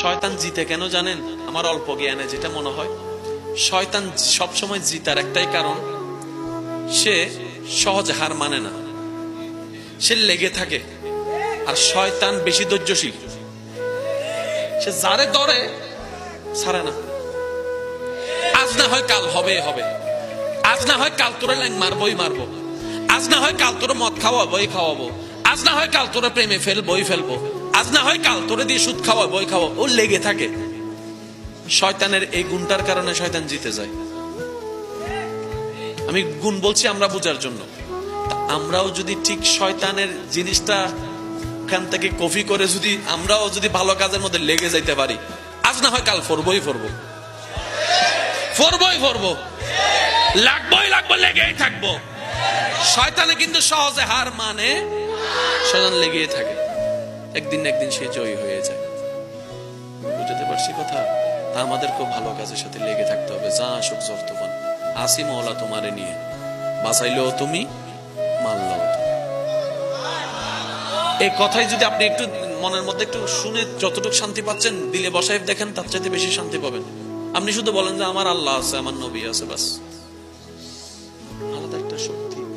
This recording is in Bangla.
শয়তান জিতে কেন জানেন? আমার অল্প জ্ঞানে যেটা মনে হয়। শয়তান সবসময় জিতার একটাই কারণ, সে সহজ হার মানে না। সে লেগে থাকে, আর শয়তান বেশি ধৈর্যশীল। সে যারে ধরে, ছাড়ে না। আজ না হয় কাল হবে হবে। আজ না হয় কাল তোরে ল্যাং মারবই মারবো। আজ না হয় কাল তোরে মদ খাওয়াবোই খাওয়াবো। আজ না হয় কাল তোরে প্রেমে ফেলবোই ফেলব। আজ না হয়, কাল তোরে দিয়ে সুদ খাওয়াবোই খাওয়াবো। ও লেগে থাকে। শয়তানের এই গুণটার কারণে শয়তান জিতে যায়। আমি গুণ বলছি আমরা বোঝার জন্য। আমরাও যদি ঠিক শয়তানের জিনিসটা ওখান থেকে কপি করে যদি আমরাও যদি ভালো কাজের মধ্যে লেগে যাইতে পারি, আজ না হয় কাল ফরবই ফরবো। ফরবই ফরবো। লাগবই লাগবো, লেগেই থাকব। শয়তানে কিন্তু সহজে হার মানে শয়তান লেগেই থাকে। একদিন একদিন সে জয়ী হয়ে যায়। বুঝতে পারছি কথা, তা আমাদের খুব ভালো কাজের সাথে লেগে থাকতে হবে। যা আসুক, জোর তুফান। আসি মহলা তোমারে নিয়ে। বাঁচাইলেও তুমি মারলেও এই কথাই যদি আপনি একটু মনের মধ্যে একটু শুনে যতটুকু শান্তি পাচ্ছেন, দিলে বসাই দেখেন, তার চাইতে বেশি শান্তি পাবেন। আপনি শুধু বলেন যে, আমার আল্লাহ আছে, আমার নবী আছে, বাস। আলাদা একটা শক্তি।